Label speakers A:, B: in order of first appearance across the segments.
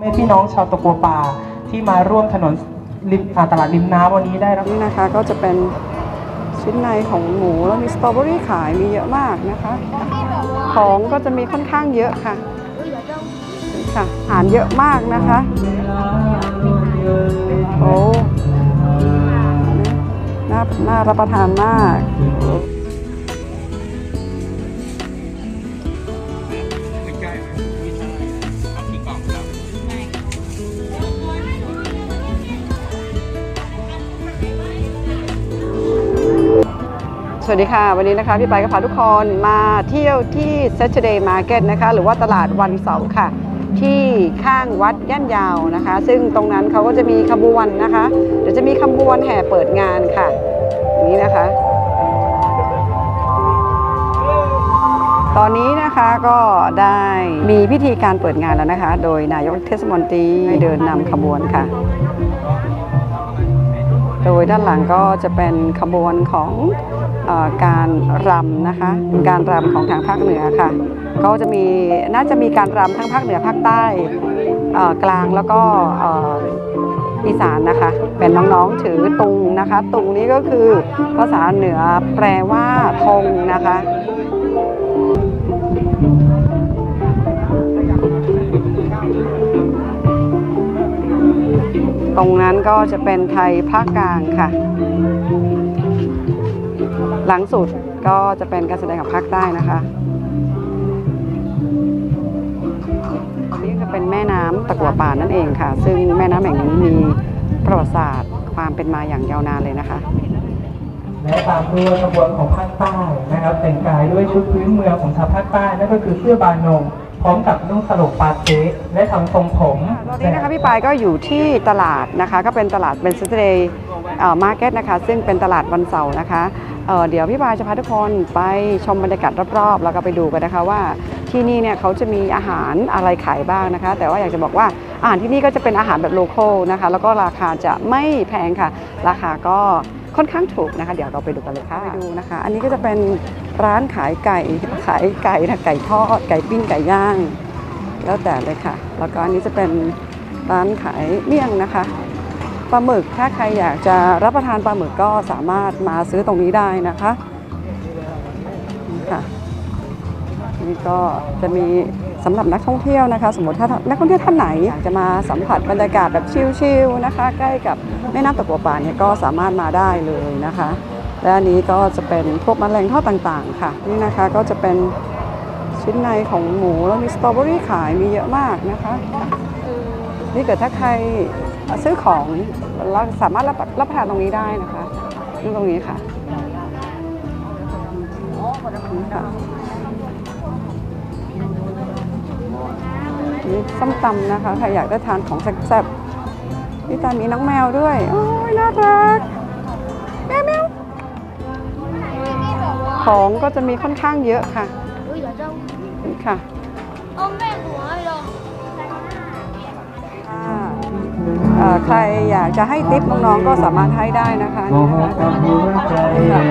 A: แม่พี่น้องชาวตะกัวป่าที่มาร่วมถนนริมอ่าตลาดริมน้ำวันนี้ได้รับ
B: นี่นะคะก็จะเป็นชิ้นในของหมูแล้วมีสตรอเบอรี่ขายมีเยอะมากนะคะ ของก็จะมีค่อนข้างเยอะค่ะค่ะอาหารเยอะมากนะคะโอ้น่าน่ารับประทานมาก สวัสดีค่ะ วันนี้นะคะพี่ไปก็พาทุกคนมาเที่ยวที่ Saturday Market นะคะหรือว่าตลาดวันเสาร์ค่ะ ที่ข้างวัดย่านยาวนะคะ ซึ่งตรงนั้นเขาก็จะมีขบวนนะคะ เดี๋ยวจะมีขบวนแห่เปิดงานค่ะอย่างนี้นะคะ ตอนนี้นะคะก็ได้มีพิธีการเปิดงานแล้วนะคะ โดยนายกเทศมนตรีเดินนำขบวนค่ะ โดยด้านหลังก็จะเป็นขบวนของอการรำนะคะเป็นการรำของทางภาคเหนือค่ะ ก็จะมีน่าจะมีการรำทั้งภาคเหนือภาคใต้กลางแล้วก็อีสานนะคะ เป็นน้องๆถือตุงนะคะ ตุงนี้ก็คือภาษาเหนือแปลว่าธงนะคะ ตรงนั้นก็จะเป็นไทยภาคกลางค่ะ หลังสุดก็จะเป็นการแสดงของภาคใต้นะคะนี่จะเป็นแม่น้ำตะกัวป่านั่นเองค่ะ ซึ่งแม่น้ำแห่งนี้มีประวัติศาสตร์ความเป็นมาอย่างยาวนานเลยนะคะ
A: และตามด้วยขบวนของภาคใต้นะครับแต่งกายด้วยชุดพื้นเมืองของชาวภาคใต้นั่นก็คือเสื้อบานง พร้อมกับนุ่งสลกปาเทะและทำทรงผม
B: ตอนนี้นะคะพี่ปายก็อยู่ที่ตลาดนะคะ ก็เป็นตลาดเป็น Saturday มาร์เก็ตนะคะ ซึ่งเป็นตลาดวันเสาร์นะคะเอ่อเดี๋ยวพี่ปายจะพาทุกคนไปชมบรรยากาศรอบๆ แล้วก็ไปดูกันนะคะว่าที่นี่เนี่ยเขาจะมีอาหารอะไรขายบ้างนะคะ แต่ว่าอยากจะบอกว่าอาหารที่นี่ก็จะเป็นอาหารแบบโลคอลนะคะ แล้วก็ราคาจะไม่แพงค่ะ ราคาก็ค่อนข้างถูกนะคะ เดี๋ยวเราไปดูกันเลยค่ะไปดูนะคะ อันนี้ก็จะเป็น ร้านขายไก่ขายไก่นะไก่ทอด ไก่ปิ้งไก่ย่าง แล้วแต่เลยค่ะ แล้วก็อันนี้จะเป็นร้านขายเมี่ยงนะคะปลาหมึกถ้าใครอยากจะรับประทานปลาหมึกก็สามารถมาซื้อตรงนี้ได้นะคะนี่ค่ะนี่ก็จะมีสำหรับนักท่องเที่ยวนะคะ สมมติถ้านักท่องเที่ยวท่านไหนอยากจะมาสัมผัสบรรยากาศแบบชิลๆนะคะ ใกล้กับแม่น้ำตะกัวป่าเนี่ยก็สามารถมาได้เลยนะคะ และอันนี้ก็จะเป็นพวกแมลงทอดต่างๆค่ะ นี่นะคะก็จะเป็นชิ้นในของหมูแล้วมีสตรอเบอรี่ขายมีเยอะมากนะคะ นี่เกิดถ้าใครซื้อของเราสามารถรับรับประทานตรงนี้ได้นะคะนี่ตรงนี้ค่ะนี่ค่ะนี่ส้มตำนะคะใครอยากได้ทานของแซ่บๆนี่ตอนมีน้องแมวด้วย โอ้ยน่ารักแมวแมว ของก็จะมีค่อนข้างเยอะค่ะค่ะใครอยากจะให้ทิปน้องๆก็สามารถให้ได้นะคะนะคะ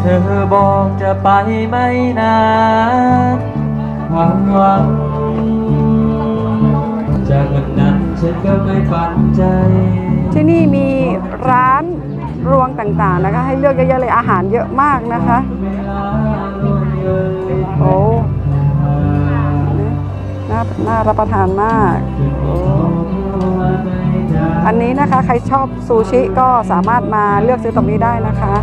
A: เธอบอกจะไปไม่นานหวังหวัง ฉันก็ไม่ปันใจ
B: ที่นี่มีร้านรวงต่างๆนะคะ ให้เลือกเยอะๆเลยอาหารเยอะมากนะคะ โอ้น่าน่ารับประทานมากโอ้อันนี้นะคะใครชอบซูชิก็สามารถมาเลือกซื้อตรงนี้ได้นะคะ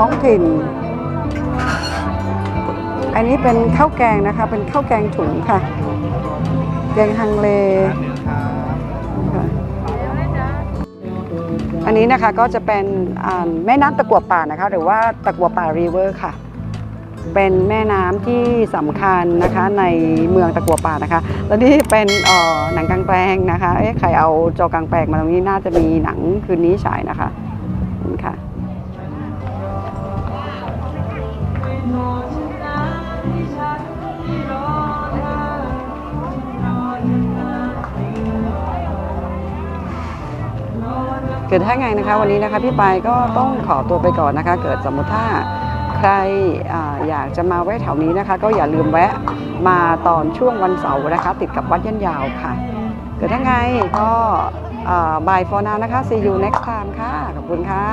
B: ท้องถิ่น อันนี้เป็นข้าวแกงนะคะ เป็นข้าวแกงถุงค่ะ แกงฮังเล อันนี้นะคะก็จะเป็นแม่น้ำตะกัวป่านะคะ หรือว่าตะกัวป่ารีเวอร์ค่ะเป็นแม่น้ำที่สำคัญนะคะในเมืองตะกัวป่านะคะแล้วนี่เป็นหนังกลางแปลงนะคะ เอ๊ะใครเอาจอกลางแปลงมาตรงนี้น่าจะมีหนังคืนนี้ฉายนะคะนี่ค่ะ เกิดถ้าไงนะคะวันนี้นะคะพี่ไปก็ต้องขอตัวไปก่อนนะคะ เกิดสมมติถ้าใครออยากจะมาแวะแถวนี้นะคะ ก็อย่าลืมแวะมาตอนช่วงวันเสาร์นะคะ ติดกับวัดยันยาวค่ะ เกิดถ้าไงก็บายฟอร์นานะคะ see you next time ค่ะ ขอบคุณค่ะ